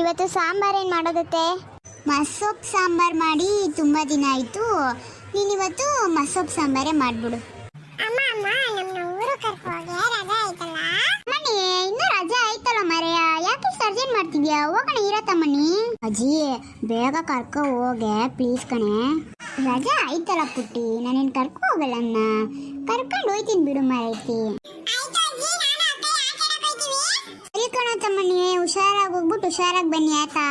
ಇವತ್ತು ಸಾಂಬಾರ್ ಏನು ಮಾಡೋದತ್ತೆ? ಮಸೊಪ್ಪು ಸಾಂಬಾರ್ ಮಾಡಿ ತುಂಬ ದಿನ ಆಯಿತು. ನೀನು ಇವತ್ತು ಮಸೊಪ್ಪು ಸಾಂಬಾರೇ ಮಾಡಿಬಿಡು. ಅಮ್ಮ ಅಮ್ಮ ನಮ್ಮ ಊರು ಕರ್ಕೋಗೆ ರಜೆ ಆಯ್ತಲ್ಲ? ಮಣಿ ಇನ್ನೂ ರಜೆ ಆಯ್ತಲ್ಲ ಮರೆಯ. ಯಾಕೆ ಸರ್ಜನ್ ಮಾಡ್ತಿದ್ಯಾ? ಹೋಗೋಣ ಇರತ್ತಮ್ಮನಿ ಅಜ್ಜಿ ಬೇಗ ಕರ್ಕೊ ಹೋಗೆ ಪ್ಲೀಸ್ ಕಣೆ. ರಜಾ ಆಯ್ತಲ್ಲ ಪುಟ್ಟಿ. ನಾನೇನು ಕರ್ಕೊ ಹೋಗಲ್ಲಮ್ಮ ಕರ್ಕೊಂಡು ಹೋಯ್ತೀನಿ ಬಿಡು ಮರೈತಿ. ಹುಷಾರಾಗಿ ಬನ್ನಿ ಆಯ್ತಾ?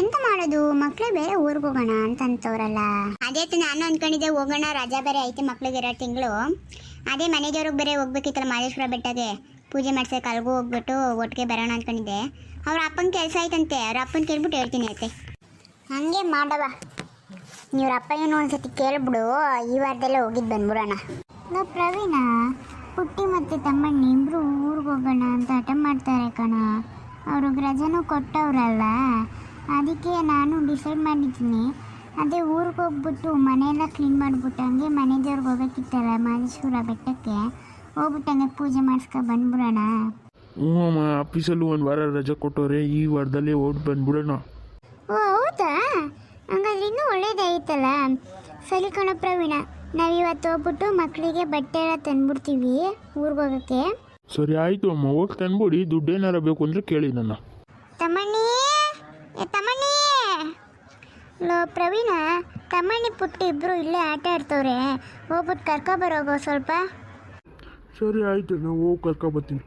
ಎಂತ ಮಾಡೋದು? ಮಕ್ಳು ಬೇರೆ ಊರಿಗೆ ಹೋಗೋಣ ಅಂತ ಅಂತವ್ರಲ್ಲ ಅದೇ ನಾನು ಅನ್ಕೊಂಡಿದ್ದೆ ಹೋಗೋಣ, ರಜಾ ಬೇರೆ ಐತೆ ಮಕ್ಳಿಗೆ ಎರಡು ತಿಂಗಳು. ಅದೇ ಮನೆಗೆವ್ರಿಗೆ ಬೇರೆ ಹೋಗ್ಬೇಕಿತ್ತಲ್ಲ ಮಾದೇಶ್ವರ ಬೆಟ್ಟಗೆ ಪೂಜೆ ಮಾಡ್ಸಕ್ಕೆ ಅಲ್ಗೂ ಹೋಗ್ಬಿಟ್ಟು ಒಟ್ಟಿಗೆ ಬರೋಣ ಅನ್ಕೊಂಡಿದ್ದೆ. ಅವ್ರ ಅಪ್ಪನ ಕೆಲಸ ಆಯ್ತಂತೆ ಅವ್ರ ಅಪ್ಪನ ಕೇಳ್ಬಿಟ್ಟು ಹೇಳ್ತೀನಿ ಐತೆ ಹಂಗೆ ಮಾಡವ ನೀವ್ರ ಅಪ್ಪ ಏನು ಒಂದ್ಸತಿ ಕೇಳ್ಬಿಡು, ಈ ವಾರದಲ್ಲೇ ಹೋಗಿದ್ದು ಬಂದ್ಬಿಡೋಣ. ನಾವು ಪ್ರವೀಣ, ಪುಟ್ಟಿ ಮತ್ತು ತಮ್ಮಣ್ಣ ಇಬ್ರು ಊರಿಗೆ ಹೋಗೋಣ ಅಂತ ಹಠ ಮಾಡ್ತಾರೆ ಕಣ. ಅವ್ರಿಗೆ ರಜೆನೂ ಕೊಟ್ಟವರಲ್ಲ. ಅದಕ್ಕೆ ನಾನು ಡಿಸೈಡ್ ಮಾಡಿದ್ದೀನಿ. ಅದೇ ಊರಿಗೆ ಹೋಗ್ಬಿಟ್ಟು ಮನೆಯೆಲ್ಲ ಕ್ಲೀನ್ ಮಾಡಿಬಿಟ್ಟು ಹಂಗೆ ಮನೆ ದೇವ್ರಿಗೆ ಹೋಗೋಕ್ಕಿತ್ತಲ್ಲ ಮಹದೇಶ್ವರ ಬೆಟ್ಟಕ್ಕೆ? ಹೋಗ್ಬಿಟ್ಟು ಹಂಗೆ ಪೂಜೆ ಮಾಡಿಸ್ಕೊ ಬಂದ್ಬಿಡೋಣ. ಹ್ಞೂ ಅಮ್ಮ ಆಫೀಸಲ್ಲೂ ಒಂದು ವಾರ ರಜೆ ಕೊಟ್ಟವ್ರೆ ಈ ವಾರದಲ್ಲಿ ಓಟ್ ಬಂದ್ಬಿಡೋಣ. ಓ ಹೌದಾ? ಹಂಗಾದ್ರೆ ಇನ್ನೂ ಒಳ್ಳೇದಾಯ್ತಲ್ಲ ಸರಿ ಕಣ ಪ್ರವೀಣ ನಾವಿವತ್ತು ಹೋಗ್ಬಿಟ್ಟು ಮಕ್ಕಳಿಗೆ ಬಟ್ಟೆ ಎಲ್ಲ ತಂದ್ಬಿಡ್ತೀವಿ ಊರಿಗೆ ಹೋಗೋಕ್ಕೆ. ಸರಿ ಆಯಿತು ಅಮ್ಮ. ಹೋಗಿ ತಂದ್ಬಿಡಿ. ದುಡ್ಡು ಏನಾರ ಬೇಕು ಅಂದರೆ ಕೇಳಿ ನನ್ನ. ತಮ್ಮಣ್ಣಿ ಏ ತಮ್ಮಣ್ಣಿ. ಲೋ ಪ್ರವೀಣ ತಮ್ಮಣ್ಣಿ ಪುಟ್ಟಿ ಇಬ್ರು ಇಲ್ಲೇ ಆಟ ಆಡ್ತವ್ರೆ. ಹೋಗ್ಬಿಟ್ಟು ಕರ್ಕೊಬರೋಗೋ ಸ್ವಲ್ಪ. ಸರಿ ಆಯಿತು ನಾವು ಹೋಗಿ ಕರ್ಕೊಬತ್ತೀನಿ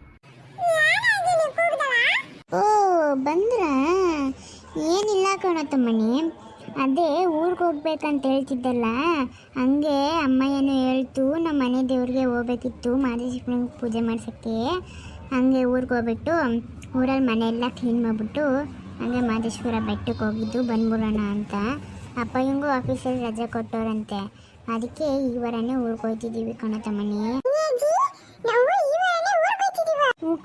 ಓ ಬಂದ್ರ? ಏನಿಲ್ಲ ಕಣ ತಮ್ಮಣ್ಣಿ. ಅದೇ ಊರಿಗೆ ಹೋಗ್ಬೇಕಂತ ಹೇಳ್ತಿದ್ದಲ್ಲ, ಹಂಗೆ ಅಮ್ಮ ಏನು ಹೇಳ್ತು ನಮ್ಮ ಮನೆ ದೇವ್ರಿಗೆ ಹೋಗ್ಬೇಕಿತ್ತು ಮಾದೇಶ್ವರನಿಗೆ ಪೂಜೆ ಮಾಡ್ಸೋಕ್ಕೆ. ಹಂಗೆ ಊರಿಗೆ ಹೋಗ್ಬಿಟ್ಟು ಊರಲ್ಲಿ ಮನೆಯೆಲ್ಲ ಕ್ಲೀನ್ ಮಾಡಿಬಿಟ್ಟು ಹಂಗೆ ಮಾದೇಶ್ವರ ಬೆಟ್ಟಕ್ಕೆ ಹೋಗಿದ್ದು, ಬಂದ್ಬಿಡೋಣ ಅಂತ. ಅಪ್ಪ ಹಿಂಗೂ ಆಫೀಸಲ್ಲಿ ರಜೆ ಕೊಟ್ಟವ್ರಂತೆ. ಅದಕ್ಕೆ ಈ ವಾರನೇ ಊರಿಗೆ ಹೋಗ್ತಿದ್ದೀವಿ ಕಣ ತಮ್ಮಣ್ಣಿ.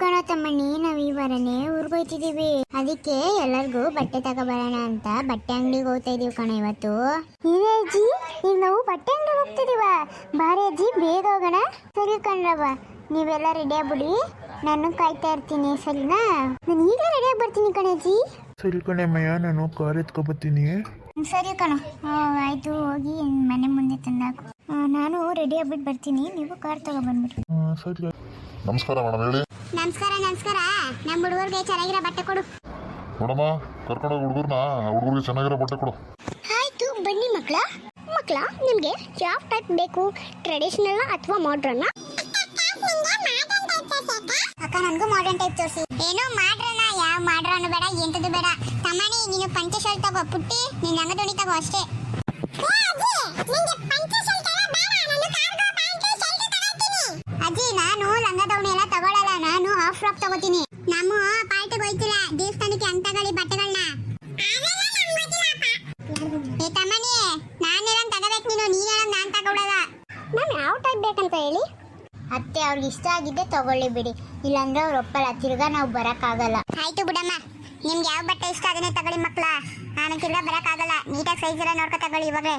ಕಣ ತಮ್ಮಣ್ಣಿ ನಾವು ಈ ವಾರನೇ ಊರಿಗೆ ಹೋಗ್ತಿದೀವಿ ಅದಕ್ಕೆ ಎಲ್ಲರಿಗೂ ಬಟ್ಟೆ ತಗೋಬರೋಣ ಅಂತ ಬಟ್ಟೆ ಅಂಗಡಿಗೆ ಹೋಗ್ತಾ ಇದೀವಿ ಕಣ ಇವತ್ತು. ಇದೆ ಅಜ್ಜಿ ಈಗ ನಾವು ಬಟ್ಟೆ ಅಂಗಡಿಗೆ ಹೋಗ್ತಿದೀವ. ಬಾರಿ ಅಜ್ಜಿ ಬೇಗ ಹೋಗೋಣ. ಸರಿ ಕಣ್ರವ ನೀವೆಲ್ಲ ರೆಡಿ ಆಗ್ಬಿಡಿ. ನಾನು ಕಾಯ್ತಾ ಇರ್ತೀನಿ ಸರಿನಾ? ನಾನು ಈಗಲೇ ರೆಡಿ ಬರ್ತೀನಿ ಕಣಜ್ಜಿ ಸರಿ ಕಣೆ ಮಯ್ಯ ನಾನು ಕಾರ್ ಎತ್ಕೊಬತ್ತೀನಿ ಸರಿ ಕಣ. ಆಯ್ತು ಹೋಗಿ ಮನೆ ಮುಂದೆ ತಂದಾಕು. ನಾನು ರೆಡಿ ಆಗ್ಬಿಟ್ಟು ಬರ್ತೀನಿ. ನೀವು ಕಾರ್ ತಗೊಬಂದ್ಬಿಡಿ ಹಾಂ ಸರಿ ನಮಸ್ಕಾರ ಮೇಡಮ್ ಹೇಳಿ. ನಮಸ್ಕಾರ ನಮಸ್ಕಾರ. ನಮ್ಮ ಹುಡುಗರಿಗೆ ಚೆನ್ನಾಗಿರೋ ಬಟ್ಟೆ ಕೊಡು. ನೋಡಮ್ಮ ಕರ್ಕೊಂಡು ಹುಡುಗರ್ನ ಹುಡುಗರಿಗೆ ಚೆನ್ನಾಗಿರೋ ಬಟ್ಟೆ ಕೊಡು. ಆಯ್ತು ಬನ್ನಿ ಮಕ್ಕಳ ಮಕ್ಕಳ ನಿಮಗೆ ಯಾವ ಟೈಪ್ ಬೇಕು? ಟ್ರೆಡಿಷನಲ್ ಅಥವಾ ಮಾಡ್ರನ್ನ ಅಕ್ಕ ನನಗೂ ಮಾಡರ್ನ್ ಟೈಪ್ ತೋರಿಸಿ. ಏನೋ ಮಾಡ್ರನ್ನ ಯಾವ ಮಾಡ್ರನ್ನು ಬೇಡ ಎಂತದ್ದು ಬೇಡ. ತಮ್ಮನಿ ನೀನು ಪಂಚೆ ಶರ್ಟ್ ತಗೋ ಪುಟ್ಟಿ. ನೀನು ನನ್ನ ದೋಣಿ ತಗೋ ಅಷ್ಟೇ. ನಾನು ಫ್ರಾಕ್ ತಗೋತೀನಿ. ನಮ್ಮ ಪಾರ್ಟಿಗೆ ಹೋಯ್ತಿಲ್ಲ. ದೇವಸ್ಥಾನಕ್ಕೆ ಅಂತ ಗಳಿ ಬಟ್ಟೆಗಳನ್ನ ಏ ತಮ್ಮನಿ ನಾನೆಲ್ಲ ತಗೋಬೇಕು ನೀನು ನೀನೇಳ ನಾನ್ ತಗೊಳಲ್ಲ. ಮ್ಯಾಮ್ ಯಾವ ಟೈಪ್ ಬೇಕಂತ ಹೇಳಿ? ಅತ್ತೆ, ಅವ್ರಿಗೆ ಇಷ್ಟ ಆಗಿದ್ದೆ ತಗೊಳ್ಳಿ ಬಿಡಿ. ಇಲ್ಲಂದ್ರೆ ಅವ್ರು ಒಪ್ಪಲ್ಲ. ತಿರ್ಗಾ ನಾವು ಬರಕ್ಕಾಗಲ್ಲ. ಆಯ್ತು ಬಿಡಮ್ಮ. ನಿಮ್ಗೆ ಯಾವ ಬಟ್ಟೆ ಇಷ್ಟ ಅದನ್ನೇ ತಗೊಳ್ಳಿ ಮಕ್ಕಳ ನಾನು ತಿರ್ಗಾ ಬರಕ್ಕಾಗಲ್ಲ. ನೀಟಾಗಿ ಸೈಜ್ ಎಲ್ಲ ನೋಡ್ಕೊ ತಗೊಳ್ಳಿ ಇವಾಗಲೇ.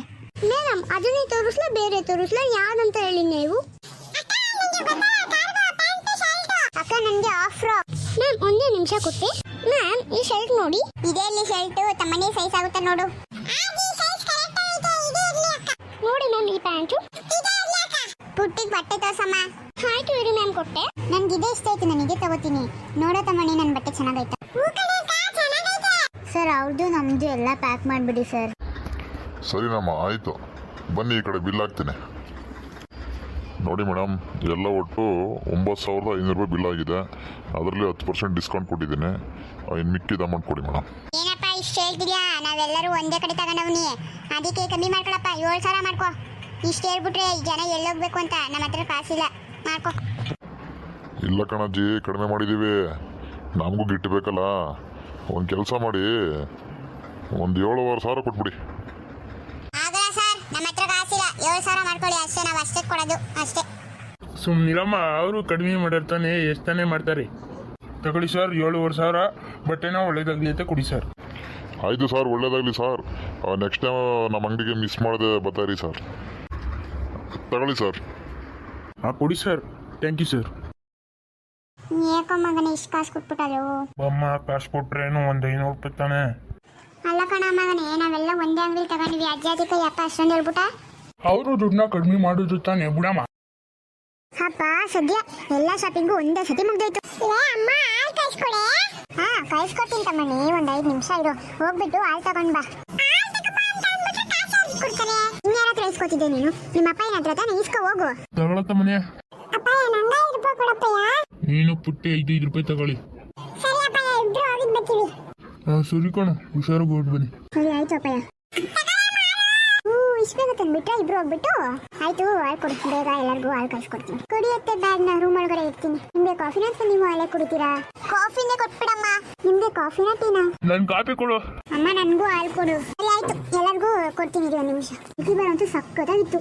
ಮೇಡಮ್ ಅದನ್ನೇ ತೋರಿಸ್ಲಾ, ಬೇರೆ ತೋರಿಸ್ಲಾ, ಯಾವ್ದಂತ ಹೇಳಿ ನೀವು? ಕೊಟ್ಟೆ ಮ್ಯಾಮ್ ಈ ಶರ್ಟ್ ನೋಡಿ. ಇದೇ ಇಲ್ಲಿ ಶರ್ಟ್ ತಮ್ಮನೇ ಸೈಜ್ ಆಗುತ್ತೆ ನೋಡು. ನೋಡಿ ಮ್ಯಾಮ್ ಈ ಪ್ಯಾಂಟು. ಪುಟ್ಟಿಗೆ ಬಟ್ಟೆ ತೋರ್ಸಮ್ಮ. ಆಯ್ತು ಇರಿ ಮ್ಯಾಮ್ ಕೊಟ್ಟೆ. ನನ್ಗೆ ಇದೇ ಇಷ್ಟ ಆಯ್ತು ನನಗೆ ತಗೋತೀನಿ. ನೋಡೋ ತಮ್ಮಣಿ ನನ್ನ ಬಟ್ಟೆ ಚೆನ್ನಾಗೈತೆ? ಸರ್ ಅವ್ರದ್ದು ನಮ್ದು ಎಲ್ಲ ಪ್ಯಾಕ್ ಮಾಡಿಬಿಡಿ ಸರ್ ಸರಿನಮ್ಮ ಆಯಿತು. ಬನ್ನಿ ಈ ಕಡೆ ಬಿಲ್ ಹಾಕ್ತೀನಿ. ನೋಡಿ ಮೇಡಮ್ ಎಲ್ಲ ಒಟ್ಟು ಒಂಬತ್ತು ಸಾವಿರದ ಐನೂರು ರೂಪಾಯಿ ಬಿಲ್ ಆಗಿದೆ. ಅದರಲ್ಲಿ ಹತ್ತು ಪರ್ಸೆಂಟ್ ಡಿಸ್ಕೌಂಟ್ ಕೊಟ್ಟಿದ್ದೀನಿ. ಇನ್ನು ಮಿಕ್ಕಿದ ಅಮೌಂಟ್ ಕೊಡಿ ಮೇಡಮ್. ಏನಪ್ಪ ಇಷ್ಟು ಹೇಳ್ತಿದ್ಯಾ? ನಾವೆಲ್ಲರೂ ಒಂದೇ ಕಡೆ ತಗೊಂಡವ್ನಿ. ಅದಕ್ಕೆ ಕಮ್ಮಿ ಮಾಡ್ಕೊಳಪ್ಪ ಏಳು ಸಾವಿರ ಮಾಡ್ಕೋ. ಇಷ್ಟು ಹೇಳ್ಬಿಟ್ರೆ ಈ ಜನ ಎಲ್ಲೋಗ್ಬೇಕು ಅಂತ ನಮ್ಮ ಹತ್ರ ಕಾಸಿಲ್ಲ. ಮಾಡ್ಕೋ. ಇಲ್ಲ ಕಣಜ್ಜಿ ಕಡಿಮೆ ಮಾಡಿದ್ದೀವಿ ನಮಗೂ ಗಿಟ್ಟಬೇಕಲ್ಲ ಒಂದು ಕೆಲಸ ಮಾಡಿ ಒಂದು ಏಳುವರೆ ಸಾವಿರ ಕೊಟ್ಬಿಡಿ. ಸುಮ್ಮನಿರಮ್ಮ ಅವರು ಕಡಿಮೆ ಮಾಡಿರ್ತಾನೆ ಎಷ್ಟು ತಾನೇ ಮಾಡ್ತಾರೆ. ತಗೊಳ್ಳಿ ಸರ್ ಏಳುವರೆ ಸಾವಿರ ಬಟ್ಟೆನ ಒಳ್ಳೇದಾಗಲಿ ಅಂತ ಕೊಡಿ ಸರ್. ಆಯಿತು ಸರ್ ಒಳ್ಳೇದಾಗಲಿ ಸರ್. ನೆಕ್ಸ್ಟ್ ಟೈಮ್ ನಮ್ಮ ಅಂಗಡಿಗೆ ಮಿಸ್ ಮಾಡದೆ ಬರ್ತಾರಿ ಸರ್. ತಗೊಳ್ಳಿ ಸರ್. ಹಾಂ ಕೊಡಿ ಸರ್. ಥ್ಯಾಂಕ್ ಯು ಸರ್ ಏಕೋ ಮಗನ ಇಷ್ಟು ಕಾಸು ಕೊಟ್ಬಿಟ್ಟರು ಬಮ್ಮ ಕಾಸು ಕೊಟ್ರೇನು ಒಂದು ಐನೂರು ರೂಪಾಯಿ ತಾನೆ? ಅಲ್ಲ ಕಣ ಮಗನೇ ನಾವೆಲ್ಲ ಒಂದೇ ಅಂಗಡಿ ತಗೊಂಡ್ವಿ. ಅಜ್ಜಾದಿಕ ಯಪ್ಪ ಅಷ್ಟೊಂದು ಹೇಳ್ಬಿಟ್ಟ? ಅವರು ದುಡ್ಡನ್ನ ಕಡಿಮೆ ಮಾಡೋದು ತಾನೆ ಬಿಡಮ್ಮ. ಹಪ್ಪ ಸದ್ಯ ಎಲ್ಲ ಶಾಪಿಂಗು ಒಂದೇ ಸತಿ ಮುಗ್ದೋಯ್ತು. ಅಮ್ಮ ಹಾಲ್ ಕಳ್ಸ್ಕೊಡೆ ಹಾ ಕಳ್ಸ್ಕೊಡ್ತೀನಿ ತಮ್ಮಣ್ಣಿ ಒಂದ್ ಐದು ನಿಮಿಷ ಇರು. ಹೋಗ್ಬಿಟ್ಟು ಹಾಲ್ ತಗೊಂಡ್ ಬಾ. ಇಸ್ಕೊತಿದ್ದೆ ನೀನು? ನಿಮ್ಮ ಅಪ್ಪ ತಾನೆ? ಇಸ್ಕೊ ಹೋಗು. ತಗೊಳತ್ತ ಮನೆ ಅಪ್ಪಯ್ಯ ನಂಗ ಐದು ರೂಪಾಯಿ ಕೊಡಪ್ಪಯ್ಯ ನೀನು ಪುಟ್ಟಿ ಐದೈದು ರೂಪಾಯಿ ತಗೊಳ್ಳಿ. ಸರಿ ಅಪ್ಪಯ್ಯ ಇಬ್ರು ಹೋಗಿದ್ ಬರ್ತೀವಿ. ಆ, ಸರಿ ಕಣ ಹುಷಾರು ಬನ್ನಿ. ಸರಿ ಆಯ್ತು ಅಪ್ಪಯ್ಯ. ಇಷ್ಟು ಬೇಗ ತಂದ್ಬಿಟ್ರೆ ಇಬ್ರು ಹೋಗ್ಬಿಟ್ಟು ಆಯ್ತು ಹಾಲು ಕೊಡು ಬೇಗ ಎಲ್ಲರಿಗೂ ಹಾಲು ಕಳ್ಸ್ಕೊಡ್ತೀನಿ. ಕುಡಿಯತ್ತೆ ಬ್ಯಾಗ್ನ ರೂಮ್ ಒಳಗಡೆ ಇರ್ತೀನಿ ನಿಮ್ಗೆ ಕಾಫಿನ ಅಥವಾ ನೀವು ಹಾಲೆ ಕುಡಿತೀರಾ? ಕಾಫಿನೇ ಕೊಟ್ಬಿಡಮ್ಮ. ನಿಮ್ಗೆ ಕಾಫಿನ ಟೀನಾ? ನನ್ ಕಾಫಿ ಕೊಡು. ಅಮ್ಮ ನನ್ಗೂ ಹಾಲು ಕೊಡು. ಸರಿ ಆಯ್ತು. ಎಲ್ಲರಿಗೂ ಕೊಡ್ತೀನಿ ಒಂದು ನಿಮಿಷ. ಇಲ್ಲಿ ಬರೋಂತೂ ಸಕ್ಕತ್ತಾಗಿತ್ತು